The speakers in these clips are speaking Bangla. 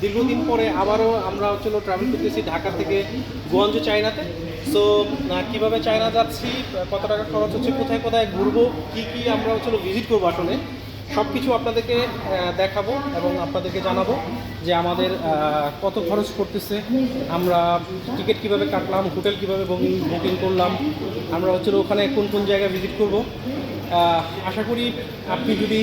দীর্ঘদিন পরে আবারও আমরা হচ্ছিল ট্রাভেল করতেছি ঢাকা থেকে গোয়াঞ্জু, চায়নাতে। সো কীভাবে চায়না যাচ্ছি, কত টাকা খরচ হচ্ছে, কোথায় কোথায় ঘুরবো, কি কি আমরা হচ্ছিল ভিজিট করব আসলে সব কিছু আপনাদেরকে দেখাবো এবং আপনাদেরকে জানাব যে আমাদের কত খরচ করতেছে। আমরা টিকিট কীভাবে কাটলাম হোটেল কীভাবে বুকিং করলাম, আমরা হচ্ছিল ওখানে কোন কোন জায়গায় ভিজিট করব। আশা করি আপনি যদি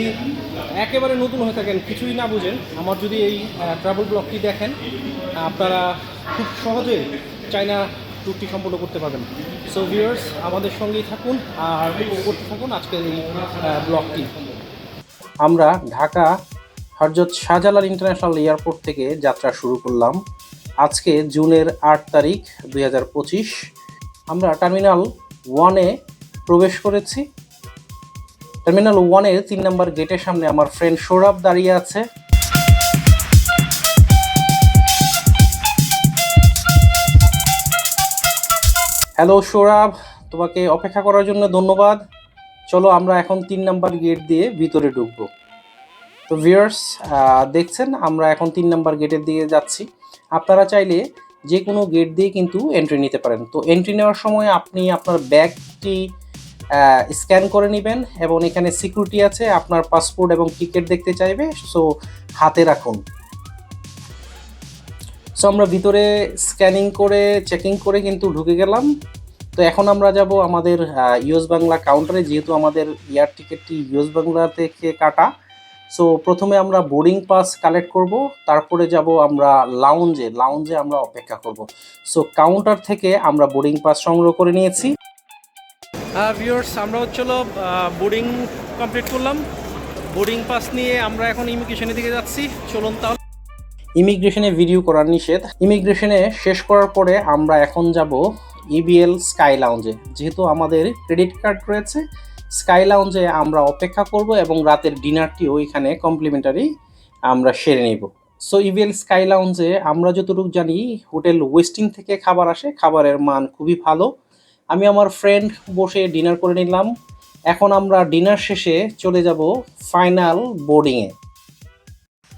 একেবারে নতুন হয়ে থাকেন, কিছুই না বুঝেন, আমার যদি এই ট্রাভেল ব্লগটি দেখেন, আপনারা খুব সহজে চায়না ট্যুরটি সম্পূর্ণ করতে পারবেন। সো ভিউয়ার্স আমাদের সঙ্গেই থাকুন আর করতে থাকুন আজকের এই ব্লগটি আমরা ঢাকা হরজত শাহজালাল ইন্টারন্যাশনাল এয়ারপোর্ট থেকে যাত্রা শুরু করলাম। আজকে জুনের আট তারিখ দু হাজার পঁচিশ। আমরা টার্মিনাল ওয়ানে প্রবেশ করেছি। টার্মিনাল ওয়ানের তিন নম্বর গেটের সামনে আমার ফ্রেন্ড সৌরভ দাঁড়িয়ে আছে। হ্যালো সৌরভ, তোমাকে অপেক্ষা করার জন্য ধন্যবাদ। চলো আমরা এখন তিন নাম্বার গেট দিয়ে ভিতরে ঢুকবো। তো ভিউয়ার্স দেখছেন, আমরা এখন তিন নাম্বার গেটের দিকে যাচ্ছি। আপনারা চাইলে যে কোনো গেট দিয়ে কিন্তু এন্ট্রি নিতে পারেন। তো এন্ট্রি নেওয়ার সময় আপনি আপনার ব্যাগটি স্ক্যান করে নেবেন এবং এখানে সিকিউরিটি আছে, আপনার পাসপোর্ট এবং টিকিট দেখতে চাইবে সো হাতে রাখুন। সো আমরা ভিতরে স্ক্যানিং করে চেকিং করে কিন্তু ঢুকে গেলাম। তো এখন আমরা যাব আমাদের ইউএস বাংলা কাউন্টারে যেহেতু আমাদের এয়ার টিকিটটি ইউএস বাংলা থেকে কাটা। সো প্রথমে আমরা বোর্ডিং পাস কালেক্ট করব, তারপরে যাব আমরা লাউঞ্জে লাউঞ্জে আমরা অপেক্ষা করব। সো কাউন্টার থেকে আমরা বোর্ডিং পাস সংগ্রহ করে নিয়েছি। ভিউয়ার্স আমরা হচ্ছিল বোর্ডিং কমপ্লিট করলাম। বোর্ডিং পাস নিয়ে আমরা এখন ইমিগ্রেশনের দিকে যাচ্ছি। চলুন তাহলে। ইমিগ্রেশনে ভিডিও করার নিষেধ। ইমিগ্রেশনে শেষ করার পরে আমরা এখন যাব ইবিএল স্কাই লাউঞ্জে যেহেতু আমাদের ক্রেডিট কার্ড রয়েছে স্কাই লাউঞ্জে আমরা অপেক্ষা করব এবং রাতের ডিনারটিও এখানে কমপ্লিমেন্টারি আমরা সেরে নিব। সো ইভিএল স্কাই লাউঞ্জে আমরা যতটুকু জানি, হোটেল ওয়েস্টিং থেকে খাবার আসে। খাবারের মান খুবই ভালো। আমি আমার ফ্রেন্ড বসে ডিনার করে নিলাম। এখন আমরা ডিনার শেষে চলে যাব ফাইনাল বোর্ডিংয়ে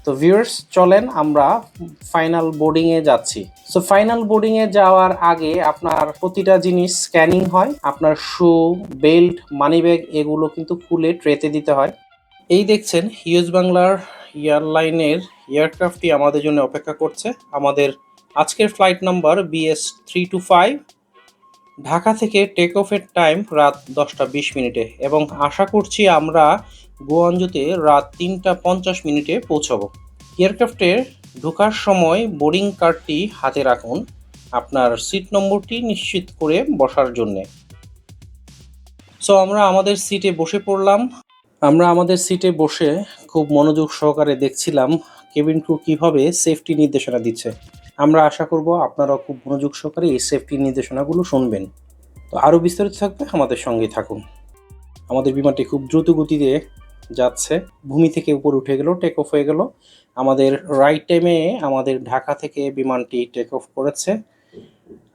তো ভিউয়ার্স চলেন আমরা ফাইনাল বোর্ডিংয়ে যাচ্ছি। সো ফাইনাল বোর্ডিংয়ে যাওয়ার আগে আপনার প্রতিটা জিনিস স্ক্যানিং হয়। আপনার শু বেল্ট মানিব্যাগ এগুলো কিন্তু খুলে ট্রেতে দিতে হয়। এই দেখছেন ইউএস বাংলার এয়ারলাইনের এয়ারক্রাফটটি আমাদের জন্য অপেক্ষা করছে। আমাদের আজকের flight number BS three two five Dhaka থেকে টেক অফের টাইম রাত দশটা বিশ মিনিটে এবং আশা করছি আমরা গোয়াঞ্জুতে রাত তিনটা পঞ্চাশ মিনিটে পৌঁছাবো। এয়ারক্রাফটের ঢোকার সময় বোর্ডিং কার্ডটি হাতে রাখুন আপনার সিট নম্বরটি নিশ্চিত করে বসার জন্যে। সো আমরা আমাদের সিটে বসে পড়লাম। আমরা আমাদের সিটে বসে খুব মনোযোগ সহকারে দেখছিলাম কেবিন ক্রু কীভাবে সেফটি নির্দেশনা দিচ্ছে। আমরা আশা করব আপনারা খুব মনোযোগ সহকারে এই সেফটি নির্দেশনাগুলো শুনবেন। তো আরও বিস্তারিত থাকবে আমাদের সঙ্গে থাকুন। আমাদের বিমানটি খুব দ্রুত গতিতে যাচ্ছে। ভূমি থেকে উপরে উঠে গেল টেক অফ হয়ে গেল। আমাদের রাইট টাইমে আমাদের ঢাকা থেকে বিমানটি টেক অফ করেছে।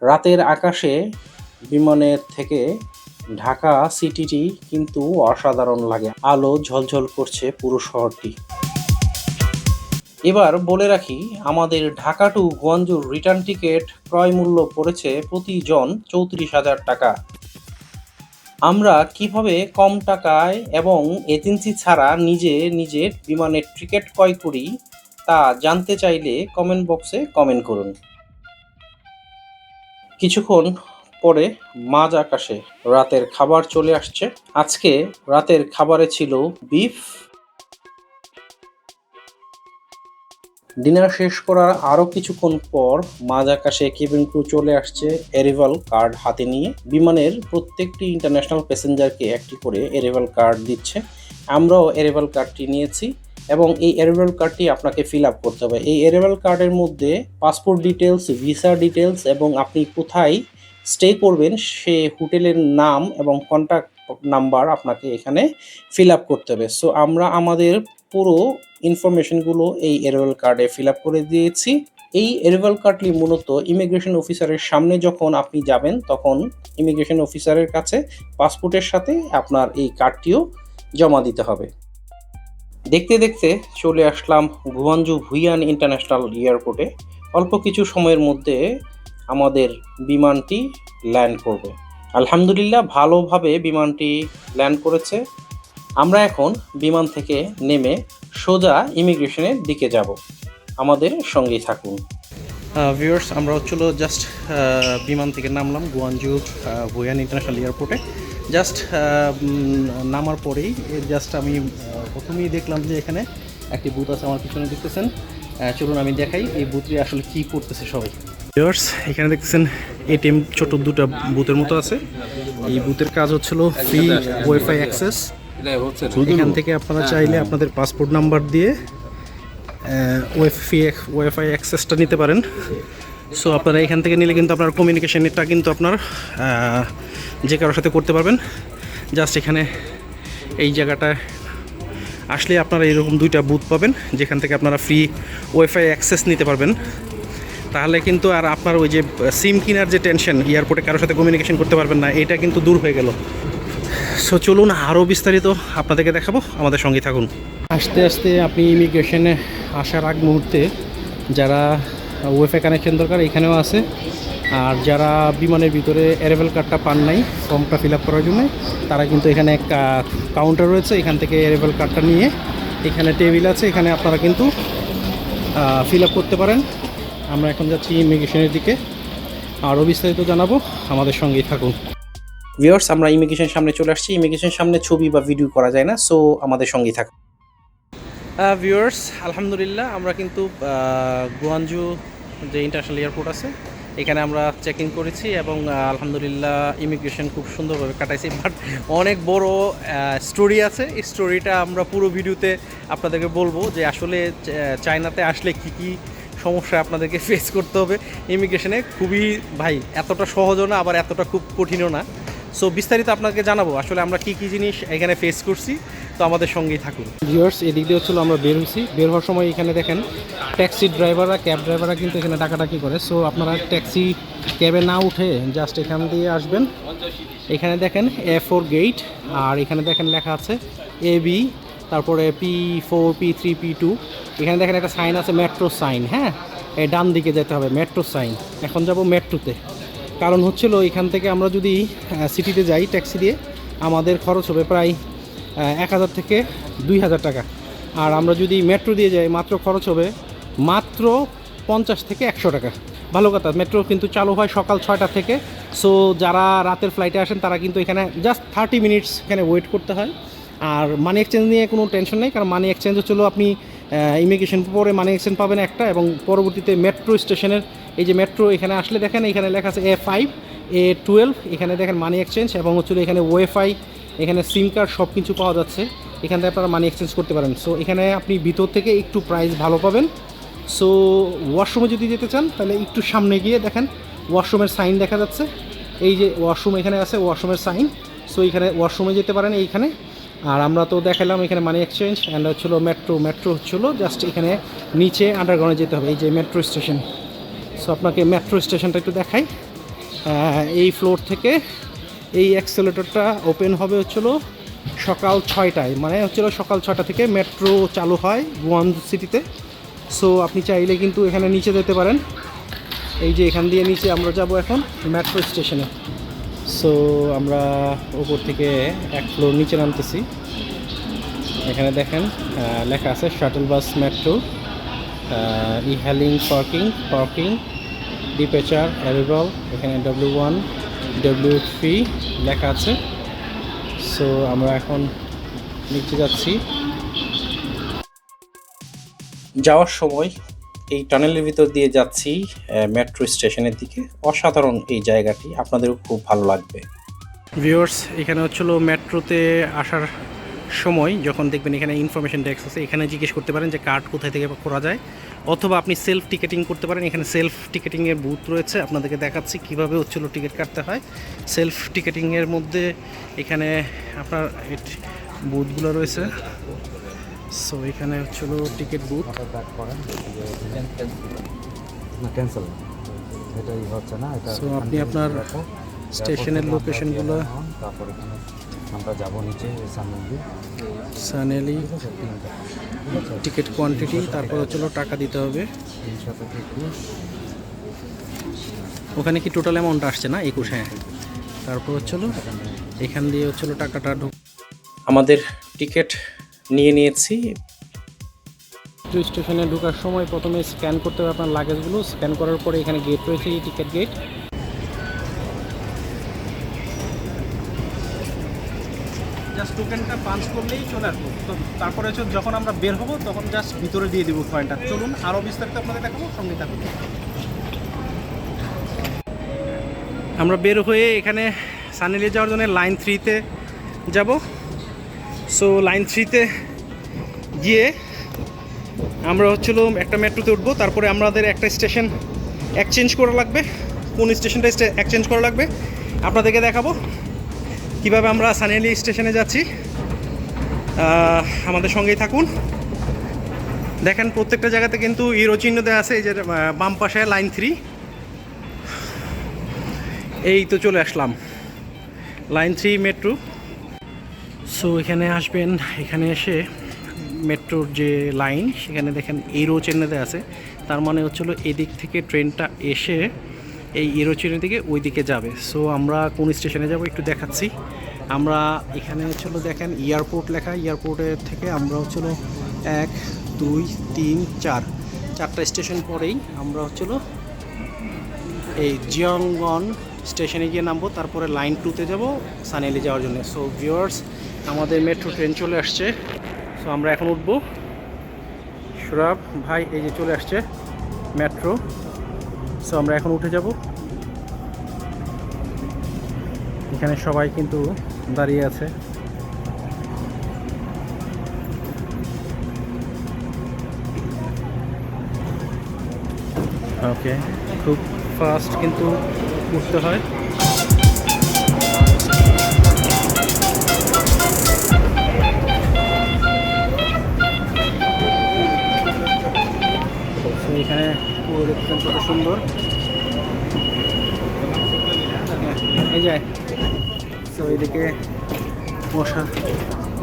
রাতের আকাশে বিমানের থেকে ঢাকা সিটিটি কিন্তু অসাধারণ লাগে। আলো ঝলঝল করছে পুরো শহরটি। এবার বলে রাখি, আমাদের ঢাকা টু গোয়াঞ্জুর রিটার্ন টিকিট ক্রয় মূল্য পড়েছে প্রতিজন চৌত্রিশ হাজার টাকা। আমরা কীভাবে কম টাকায় এবং এজেন্সি ছাড়া নিজে নিজের বিমানের টিকিট ক্রয় করি, তা জানতে চাইলে কমেন্ট বক্সে কমেন্ট করুন। কিছুক্ষণ পরে মাঝ আকাশে রাতের খাবার চলে আসছে। আজকে রাতের খাবারে ছিল বিফ ডিনার শেষ করার আরও কিছুক্ষণ পর মাঝ আকাশে কেবিন ক্রু চলে আসছে এরিভাল কার্ড হাতে নিয়ে। বিমানের প্রত্যেকটি ইন্টারন্যাশনাল প্যাসেঞ্জারকে একটি করে এরিভাল কার্ড দিচ্ছে। আমরাও এরিভাল কার্ডটি নিয়েছি এবং এই এরিভাল কার্ডটি আপনাকে ফিল আপ করতে হবে। এই এরিভাল কার্ডের মধ্যে পাসপোর্ট ডিটেলস ভিসা ডিটেলস এবং আপনি কোথায় স্টে করবেন সে হোটেলের নাম এবং কন্ট্যাক্ট নাম্বার আপনাকে এখানে ফিল আপ করতে হবে। সো আমরা আমাদের পুরো ইনফরমেশনগুলো এই এরিভাল কার্ডে ফিল আপ করে দিয়েছি। এই এরিভাল কার্ডটি মূলত ইমিগ্রেশন অফিসারের সামনে যখন আপনি যাবেন, তখন ইমিগ্রেশন অফিসারের কাছে পাসপোর্টের সাথে আপনার এই কার্ডটিও জমা দিতে হবে। দেখতে দেখতে চলে আসলাম গুয়াঞ্জু ভুইয়ান ইন্টারন্যাশনাল এয়ারপোর্টে। অল্প কিছু সময়ের মধ্যে আমাদের বিমানটি ল্যান্ড করবে। আলহামদুলিল্লাহ ভালোভাবে বিমানটি ল্যান্ড করেছে। আমরা এখন বিমান থেকে নেমে সোজা ইমিগ্রেশনের দিকে যাব। আমাদের সঙ্গেই থাকুন। ভিউয়ার্স আমরা হচ্ছিল জাস্ট বিমান থেকে নামলাম গুয়াঞ্জু ভুয়ান ইন্টারন্যাশনাল এয়ারপোর্টে জাস্ট নামার পরেই জাস্ট আমি প্রথমেই দেখলাম যে এখানে একটি বুথ আছে আমার পিছনে, দেখতেছেন? চলুন আমি দেখাই এই বুথটি আসলে কি করতেছে সবাই। ভিউয়ার্স এখানে দেখতেছেন এটিএম ছোট দুটো বুথের মতো আছে। এই বুথের কাজ হচ্ছিল ফ্রি ওয়াইফাই অ্যাক্সেস এখান থেকে আপনারা চাইলে আপনাদের পাসপোর্ট নাম্বার দিয়ে ওয়াইফাই ওয়াইফাই অ্যাক্সেসটা নিতে পারেন। সো আপনারা এখান থেকে নিলে কিন্তু আপনার কমিউনিকেশনটা কিন্তু আপনার যে কারোর সাথে করতে পারবেন। জাস্ট এখানে এই জায়গাটায় আসলে আপনারা এরকম দুইটা বুথ পাবেন যেখান থেকে আপনারা ফ্রি ওয়াইফাই অ্যাক্সেস নিতে পারবেন। তাহলে কিন্তু আর আপনার ওই যে সিম কেনার যে টেনশন এয়ারপোর্টে কারোর সাথে কমিউনিকেশন করতে পারবেন না এটা কিন্তু দূর হয়ে গেল। সো চলুন আরও বিস্তারিত আপনাদেরকে দেখাবো। আমাদের সঙ্গে থাকুন। আস্তে আস্তে আপনি ইমিগ্রেশনে আসার আগ মুহূর্তে যারা ওয়েফাই কানেকশন দরকার এখানেও আছে, আর যারা বিমানের ভিতরে অ্যারেভেল কার্ডটা পান নাই ফর্মটা ফিল করার জন্য, তারা কিন্তু এখানে কাউন্টার রয়েছে। এখান থেকে অ্যারেভেল কার্ডটা নিয়ে এখানে টেবিল আছে। এখানে আপনারা কিন্তু ফিল করতে পারেন। আমরা এখন যাচ্ছি ইমিগ্রেশনের দিকে। আরও বিস্তারিত জানাব। আমাদের সঙ্গেই থাকুন। ভিউয়ার্স আমরা ইমিগ্রেশন সামনে চলে আসছি। ইমিগ্রেশন সামনে ছবি বা ভিডিও করা যায় না সো আমাদের সঙ্গেই থাকুন। ভিউয়ার্স আলহামদুলিল্লাহ আমরা কিন্তু আহ, গুয়াঞ্জু যে ইন্টারন্যাশনাল এয়ারপোর্ট আছে এখানে আমরা চেক ইন করেছি এবং আলহামদুলিল্লাহ ইমিগ্রেশন খুব সুন্দরভাবে কাটাইছি। বাট অনেক বড় স্টোরি আছে। এই স্টোরিটা আমরা পুরো ভিডিওতে আপনাদেরকে বলব যে আসলে চায়নাতে আসলে কি কি সমস্যা আপনাদেরকে ফেস করতে হবে। ইমিগ্রেশনে খুবই ভাই এতটা সহজও না আবার এতটা খুব কঠিনও না। সো বিস্তারিত আপনাকে জানাব, আসলে আমরা কি কি জিনিস এখানে ফেস করছি, তো আমাদের সঙ্গেই থাকুন। ভিউয়ার্স এদিক দিয়ে হচ্ছিল আমরা বের হয়েছি। বের হওয়ার সময় এখানে দেখেন ট্যাক্সি ড্রাইভাররা ক্যাব ড্রাইভাররা কিন্তু এখানে ডাকাডাকি করে। সো আপনারা ট্যাক্সি ক্যাবে না উঠে জাস্ট এখান দিয়ে আসবেন। এখানে দেখেন এ ফোর গেট আর এখানে দেখেন লেখা আছে এ বি তারপরে P four P three P two এখানে দেখেন একটা সাইন আছে মেট্রো সাইন হ্যাঁ? এই ডান দিকে যেতে হবে মেট্রো সাইন এখন যাব মেট্রোতে কারণ হচ্ছিল এখান থেকে আমরা যদি সিটিতে যাই ট্যাক্সি দিয়ে, আমাদের খরচ হবে প্রায় এক হাজার থেকে দুই হাজার টাকা। আর আমরা যদি মেট্রো দিয়ে যাই, মাত্র খরচ হবে মাত্র পঞ্চাশ থেকে একশো টাকা। ভালো কথা মেট্রো কিন্তু চালু হয় সকাল ছয়টা থেকে। সো যারা রাতের ফ্লাইটে আসেন, তারা কিন্তু এখানে জাস্ট থার্টি মিনিটস এখানে ওয়েট করতে হয়। আর মানি এক্সচেঞ্জ নিয়ে কোনো টেনশন নেই, কারণ মানি এক্সচেঞ্জ হচ্ছিল আপনি ইমিগ্রেশন পরে মানি এক্সচেঞ্জ পাবেন একটা এবং পরবর্তীতে মেট্রো স্টেশনের এই যে মেট্রো এখানে আসলে দেখেন, এখানে লেখা আছে এ ফাইভ এ টুয়েলভ এখানে দেখেন মানি এক্সচেঞ্জ এবং হচ্ছিল এখানে ওয়েফাই এখানে সিম কার্ড সব কিছু পাওয়া যাচ্ছে। এখান থেকে আপনারা মানি এক্সচেঞ্জ করতে পারেন। সো এখানে আপনি ভিতর থেকে একটু প্রাইস ভালো পাবেন। সো ওয়াশরুমে যদি যেতে চান, তাহলে একটু সামনে গিয়ে দেখেন ওয়াশরুমের সাইন দেখা যাচ্ছে। এই যে ওয়াশরুম এখানে আছে ওয়াশরুমের সাইন সো এখানে ওয়াশরুমে যেতে পারেন এইখানে। আর আমরা তো দেখালাম এখানে মানি এক্সচেঞ্জ অ্যান্ড হচ্ছিল মেট্রো মেট্রো হচ্ছিল জাস্ট এখানে নিচে আন্ডারগ্রাউন্ডে যেতে হবে, এই যে মেট্রো স্টেশন সো আপনাকে মেট্রো স্টেশনটা একটু দেখাই। এই ফ্লোর থেকে এই অ্যাক্সেলেটরটা ওপেন হবে হচ্ছিল সকাল ছয়টায় মানে হচ্ছিল সকাল ছয়টা থেকে মেট্রো চালু হয় গুয়ান সিটিতে সো আপনি চাইলে কিন্তু এখানে নিচে যেতে পারেন। এই যে এখান দিয়ে নিচে আমরা যাব এখন মেট্রো স্টেশনে সো আমরা উপর থেকে এক ফ্লোর নিচে নামতেছি। এখানে দেখেন লেখা আছে shuttle bus metro e-hailing parking parking departure arrival এখানে ডব্লিউ ওয়ান ডব্লিউ থ্রি লেখা আছে। সো আমরা এখন নিচে যাচ্ছি। যাওয়ার সময় এই টানেলের ভিতর দিয়ে যাচ্ছি মেট্রো স্টেশনের দিকে। অসাধারণ এই জায়গাটি, আপনাদেরও খুব ভালো লাগবে। ভিউয়ার্স, এখানে হচ্ছিল মেট্রোতে আসার সময়, যখন দেখবেন এখানে ইনফরমেশন ডেস্ক আছে, এখানে জিজ্ঞেস করতে পারেন যে কার্ড কোথায় থেকে করা যায়, অথবা আপনি সেলফ টিকেটিং করতে পারেন। এখানে সেলফ টিকেটিংয়ের বুথ রয়েছে, আপনাদেরকে দেখাচ্ছি কীভাবে হচ্ছিল টিকিট কাটতে হয়। সেলফ টিকেটিংয়ের মধ্যে এখানে আপনার বুথগুলো রয়েছে। সো এখানে হচ্ছিল টিকিট বুথ না ক্যান্সেল এটাই হচ্ছে না এটা সো আপনি আপনার স্টেশনের লোকেশনগুলো তারপর এখানে আমরা যাব নিচে সানেলি আছে টিকিট কোয়ান্টিটি তারপর হচ্ছিল টাকা দিতে হবে। ওখানে কি টোটাল অ্যামাউন্ট আসছে না? একুশ হ্যাঁ। তারপর হচ্ছিল এখান দিয়ে হচ্ছিল টাকাটা ঢুক আমাদের টিকিট নিয়ে নিয়েছি। স্টেশনে ঢোকার সময় প্রথমে স্ক্যান করতে হবে আপনার লাগেজগুলো। স্ক্যান করার পরে এখানে গেট রয়েছে এই টিকিট গেট জাস্ট টোকেনটা পাঞ্চ করলেই চলে আসব। তো তারপরে হচ্ছে যখন আমরা বের হব তখন জাস্ট ভিতরে দিয়ে দিব কয়েনটা চলুন আরও বিস্তারিত আপনাদের দেখাবো সঙ্গে থাকুন। আমরা বের হয়ে এখানে সানেলি যাওয়ার জন্য লাইন থ্রিতে যাব। সো লাইন থ্রিতে গিয়ে আমরা হচ্ছিল একটা মেট্রোতে উঠবো, তারপরে আমাদের একটা স্টেশন এক্সচেঞ্জ করা লাগবে। কোন স্টেশনটা এক্সচেঞ্জ করা লাগবে, আপনাদেরকে দেখাবো। কীভাবে আমরা সানিয়ালি স্টেশনে যাচ্ছি আমাদের সঙ্গেই থাকুন। দেখেন প্রত্যেকটা জায়গাতে কিন্তু ইরো চিহ্ন দেওয়া আছে, এই যে বাম পাশে লাইন থ্রি এই তো চলে আসলাম। লাইন থ্রি মেট্রো সো এখানে আসবেন, এখানে এসে মেট্রোর যে লাইন, সেখানে দেখেন এরো চিহ্নতে আছে। তার মানে হচ্ছিল এদিক থেকে ট্রেনটা এসে এই এরো চিহ্ন থেকে ওই দিকে যাবে। সো আমরা কোন স্টেশনে যাব একটু দেখাচ্ছি। আমরা এখানে হচ্ছিল দেখেন এয়ারপোর্ট লেখা। এয়ারপোর্টের থেকে আমরা হচ্ছিল এক, দুই, তিন, চার। চারটা স্টেশন পরেই আমরা হচ্ছিল এই জিয়ংগন স্টেশনে গিয়ে নামবো। তারপরে লাইন টুতে যাব সানেলি যাওয়ার জন্য। সো ভিউয়ার্স আমাদের মেট্রো ট্রেন চলে আসছে। সো আমরা এখন উঠবো। সুরাব, ভাই, এই যে চলে আসছে মেট্রো। সো আমরা এখন উঠে যাব। এখানে সবাই কিন্তু দাঁড়িয়ে আছে। ওকে খুব ফাস্ট কিন্তু উঠতে হয়। পুরো দেখছেন কত সুন্দর। হ্যাঁ, এই যায় তো এইদিকে বসার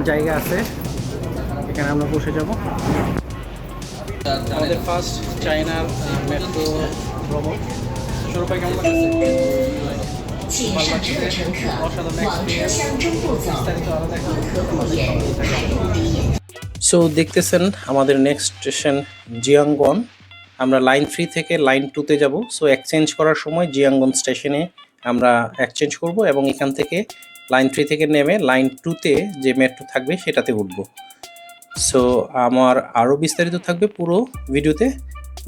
জায়গা আছে, এখানে আমরা বসে যাব। আমাদের ফার্স্ট চায়নার মেট্রো ভ্রমণ। শুরু পাই কেমন সো দেখতেছেন আমাদের নেক্সট স্টেশন জিয়াঙ্গন আমরা লাইন থ্রি থেকে লাইন টুতে যাব। সো এক্সচেঞ্জ করার সময় জিয়াঙ্গন স্টেশনে আমরা এক্সচেঞ্জ করব এবং এখান থেকে লাইন থ্রি থেকে নেমে লাইন টুতে যে মেট্রো থাকবে সেটাতে উঠব। সো আমার আরও বিস্তারিত থাকবে পুরো ভিডিওতে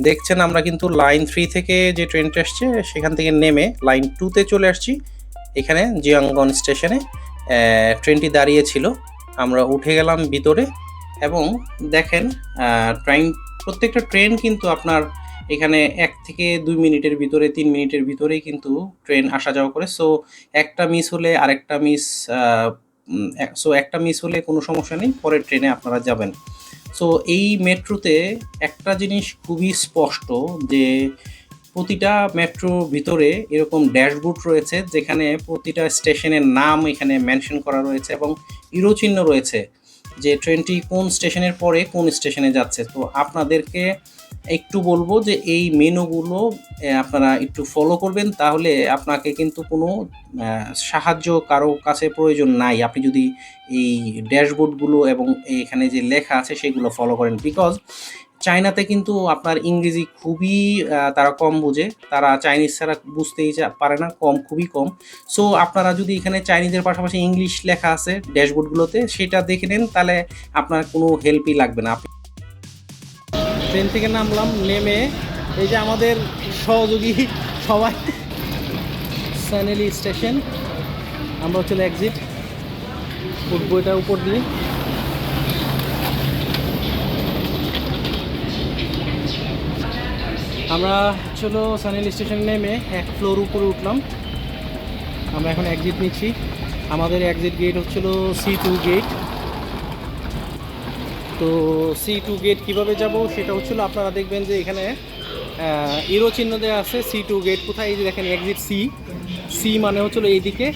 দেখছেন আমরা কিন্তু লাইন থ্রি থেকে যে ট্রেনটা আসছে সেখান থেকে নেমে লাইন টুতে চলে আসছি। এখানে জিয়াঙ্গন স্টেশনে ট্রেনটি দাঁড়িয়ে ছিল। আমরা উঠে গেলাম ভিতরে। এবং দেখেন ট্রেন প্রত্যেকটা ট্রেন কিন্তু আপনার এখানে এক থেকে দুই মিনিটের ভিতরে, তিন মিনিটের ভিতরেই কিন্তু ট্রেন আসা যাওয়া করে। সো একটা মিস হলে আরেকটা মিস সো একটা মিস হলে কোনো সমস্যা নেই, পরের ট্রেনে আপনারা যাবেন। সো এই মেট্রোতে একটা জিনিস খুবই স্পষ্ট যে প্রতিটা মেট্রোর ভিতরে এরকম ড্যাশবোর্ড রয়েছে, যেখানে প্রতিটা স্টেশনের নাম এখানে মেনশন করা রয়েছে এবং ইরোচিহ্ন রয়েছে। যে ট্রেনটি কোন স্টেশনের পরে কোন স্টেশনে যাচ্ছে। তো আপনাদেরকে একটু বলব যে এই মেনুগুলো আপনারা একটু ফলো করবেন, তাহলে আপনাকে কিন্তু কোনো সাহায্য কারও কাছে প্রয়োজন নাই। আপনি যদি এই ড্যাশবোর্ডগুলো এবং এখানে যে লেখা আছে সেগুলো ফলো করেন বিকজ চায়নাতে কিন্তু আপনার ইংরেজি খুবই তারা কম বোঝে। তারা চাইনিজ ছাড়া বুঝতেই পারে না, কম, খুবই কম। সো আপনারা যদি এখানে চাইনিজের পাশাপাশি ইংলিশ লেখা আছে ড্যাশবোর্ডগুলোতে, সেটা দেখে নেন, তাহলে আপনার কোনো হেল্পই লাগবে না। ট্রেন থেকে নামলাম, নেমে এই যে আমাদের সহযোগী সবাই, সানেলি স্টেশন। আমরা হচ্ছে এক্সিট উঠবো এটা উপর দিয়ে। আমরা চলো সানেলি স্টেশন নেমে এক ফ্লোর উপরে উঠলাম। আমরা এখন এক্সিট নিচ্ছি। আমাদের এক্সিট গেট হচ্ছিল সি টু গেট তো সি টু গেট কীভাবে যাব সেটা হচ্ছিল আপনারা দেখবেন যে এখানে ইরো চিহ্ন দেওয়া আছে সি টু গেট কোথায়? এই যে দেখেন এক্সিট সি সি মানে হচ্ছিল এইদিকে।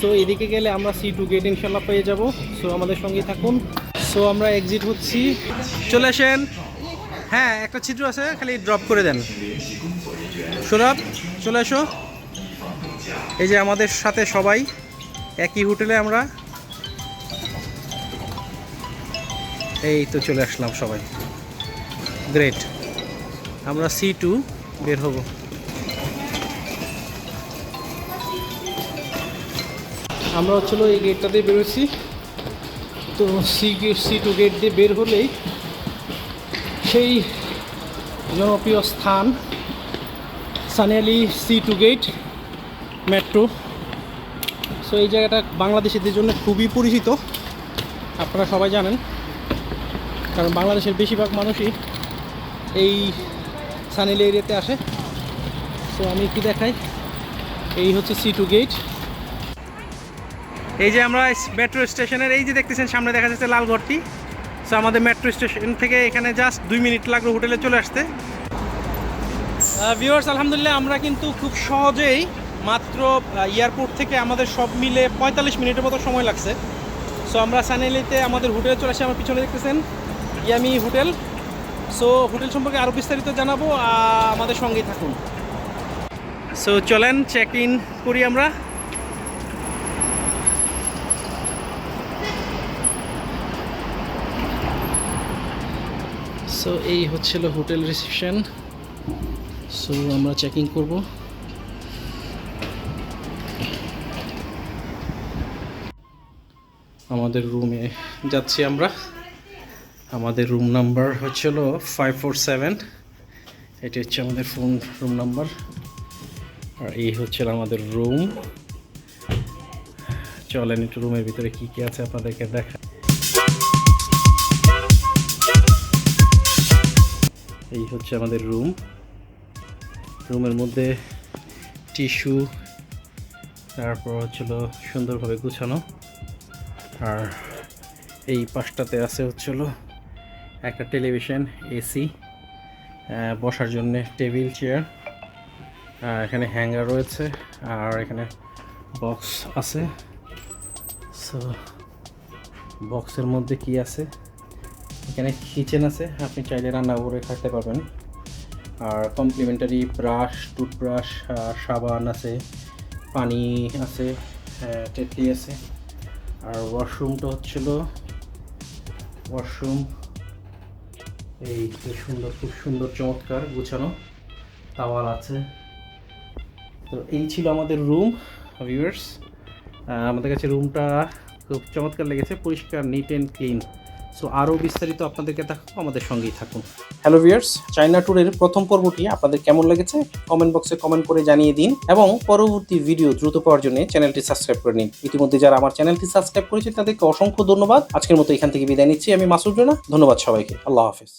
সো এদিকে গেলে আমরা সি টু গেট ইনশাল্লাহ পেয়ে যাব। সো আমাদের সঙ্গে থাকুন। সো আমরা এক্সিট হচ্ছি। চলে আসেন হ্যাঁ একটা ছিদ্র আছে, খালি ড্রপ করে দেন। সৌরভ চলে এসো এই যে আমাদের সাথে সবাই, একই হোটেলে আমরা। এই তো চলে আসলাম সবাই। গ্রেট আমরা সি টু বের হব। আমরা হচ্ছিল এই গেটটা দিয়ে বেরোচ্ছি তো সি সি টু গেট দিয়ে বের হলেই সেই জনপ্রিয় স্থান Sanyuanli C two gate metro. So এই জায়গাটা বাংলাদেশিদের জন্য খুবই পরিচিত, আপনারা সবাই জানেন, কারণ বাংলাদেশের বেশিরভাগ মানুষই এই সানিল এরিয়াতে আসে। সো আমি কি দেখাই, এই হচ্ছে সি টু গেট। এই যে আমরা মেট্রো স্টেশনের এই যে দেখতেছেন, সামনে দেখা যাচ্ছে লালঘরটি সো আমাদের মেট্রো স্টেশন থেকে এখানে জাস্ট দুই মিনিট লাগল হোটেলে চলে আসতে। ভিউয়ার্স আলহামদুলিল্লাহ, আমরা কিন্তু খুব সহজেই মাত্র এয়ারপোর্ট থেকে আমাদের সব মিলে পঁয়তাল্লিশ মিনিটের মতো সময় লাগছে। সো আমরা সানেলিতে আমাদের হোটেলে চলে আসি, আমার পিছনে দেখতেছেন ইয়ামি হোটেল সো হোটেল সম্পর্কে আরও বিস্তারিত জানাব আমাদের সঙ্গেই থাকুন। সো চলেন চেক ইন করি আমরা। সো এই হচ্ছিল হোটেল রিসেপশন। সো আমরা চেকিং করব। আমাদের রুমে যাচ্ছি আমরা। আমাদের রুম নাম্বার হচ্ছিল ফাইভ ফোর সেভেন এটি হচ্ছে আমাদের ফোন রুম নাম্বার। আর এই হচ্ছিল আমাদের রুম। চলেন একটু রুমের ভিতরে কী কী আছে আপনাদেরকে দেখা এই হচ্ছে আমাদের রুম রুমের মধ্যে টিস্যু তারপর হচ্ছিল সুন্দরভাবে গুছানো। আর এই পাশটাতে আছে হচ্ছিল একটা টেলিভিশন এসি বসার জন্যে টেবিল চেয়ার আর এখানে হ্যাঙ্গার রয়েছে, আর এখানে বক্স আছে। সো বক্সের মধ্যে কি আছে? এখানে কিচেন আছে, আপনি চাইলে রান্না করে খাইতে পারবেন। আর কমপ্লিমেন্টারি ব্রাশ টুথব্রাশ সাবান আছে, পানি আছে টেটলি আছে। আর ওয়াশরুমটা হচ্ছিল ওয়াশরুম এই যে সুন্দর, খুব সুন্দর, চমৎকার গুছানো তাওয়াল আছে। তো এই ছিল আমাদের রুম ভিউয়ার্স আমাদের কাছে রুমটা খুব চমৎকার লেগেছে, পরিষ্কার নিট অ্যান্ড ক্লিন সো আরও বিস্তারিত আপনাদেরকে দেখাবো, আমাদের সঙ্গেই থাকুন। হ্যালো ভিয়ার্স চায়না ট্যুরের প্রথম পর্বটি আপনাদের কেমন লেগেছে? কমেন্ট বক্সে কমেন্ট করে জানিয়ে দিন এবং পরবর্তী ভিডিও দ্রুত পাওয়ার জন্য চ্যানেলটি সাবস্ক্রাইব করে নিন। ইতিমধ্যে যারা আমার চ্যানেলটি সাবস্ক্রাইব করেছে, তাদেরকে অসংখ্য ধন্যবাদ। আজকের মতো এখান থেকে বিদায় নিচ্ছি। আমি মাসুর জোনা ধন্যবাদ সবাইকে। আল্লাহ হাফেজ।